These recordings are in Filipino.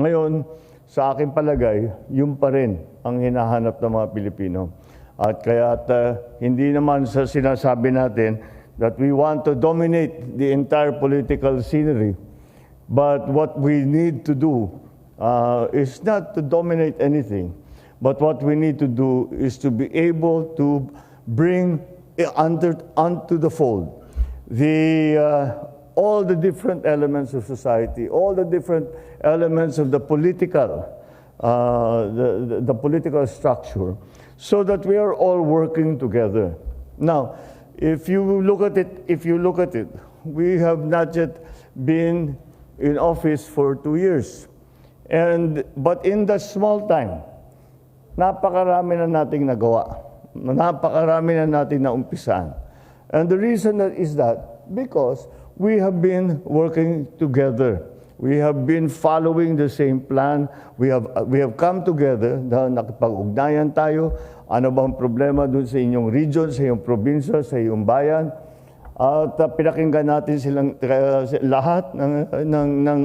Ngayon, sa aking palagay, yun pa rin ang hinahanap ng mga Pilipino. At kaya hindi naman sa sinasabi natin that we want to dominate the entire political scenery. But what we need to do uh, is not to dominate anything, but what we need to do is to be able to bring under, onto the fold the, uh, all the different elements of society, all the different elements of the political, uh, the, the, the political structure, so that we are all working together. Now, if you look at it, if you look at it, we have not yet been in office for two years. And, but in the small time, napakarami na nating nagawa. Napakarami na nating naumpisan. And the reason that is that because we have been working together. We have been following the same plan. We have, we have come together na nakipag-ugnayan tayo. Ano bang problema dun sa inyong region, sa iyong probinsya, sa iyong bayan. At uh, pinakinggan natin silang uh, lahat ng, ng, ng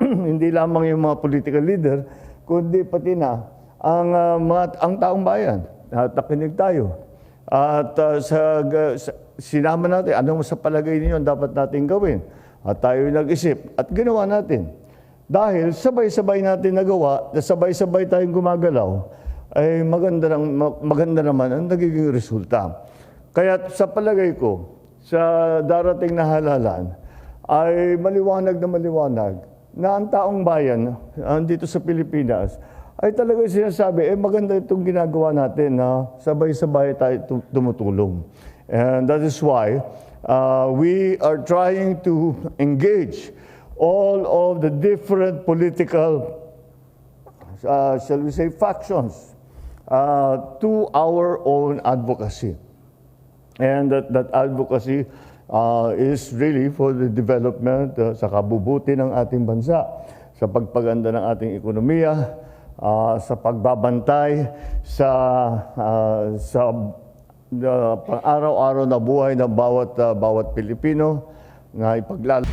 hindi lamang yung mga political leader, kundi pati na ang, uh, mga, ang taong bayan. At nakinig tayo. At uh, sa, sinama natin, anong sa palagay ninyo dapat natin gawin? At tayo nag-isip at ginawa natin. Dahil sabay-sabay natin nagawa, na sabay-sabay tayong gumagalaw, ay maganda, ng, maganda naman ang nagiging resulta. Kaya sa palagay ko, sa darating na halalan, ay maliwanag na maliwanag na ang taong bayan ah, dito sa Pilipinas ay talaga sinasabi, eh maganda itong ginagawa natin na sabay-sabay tayo tu- tumutulong. And that is why uh, we are trying to engage all of the different political uh, shall we say, factions uh, to our own advocacy. And that, that advocacy uh, is really for the development, uh, sa kabubuti ng ating bansa, sa pagpaganda ng ating ekonomiya, uh, sa pagbabantay, sa, uh, sa uh, pang-araw-araw na buhay ng bawat, uh, bawat Pilipino, na ipaglalo.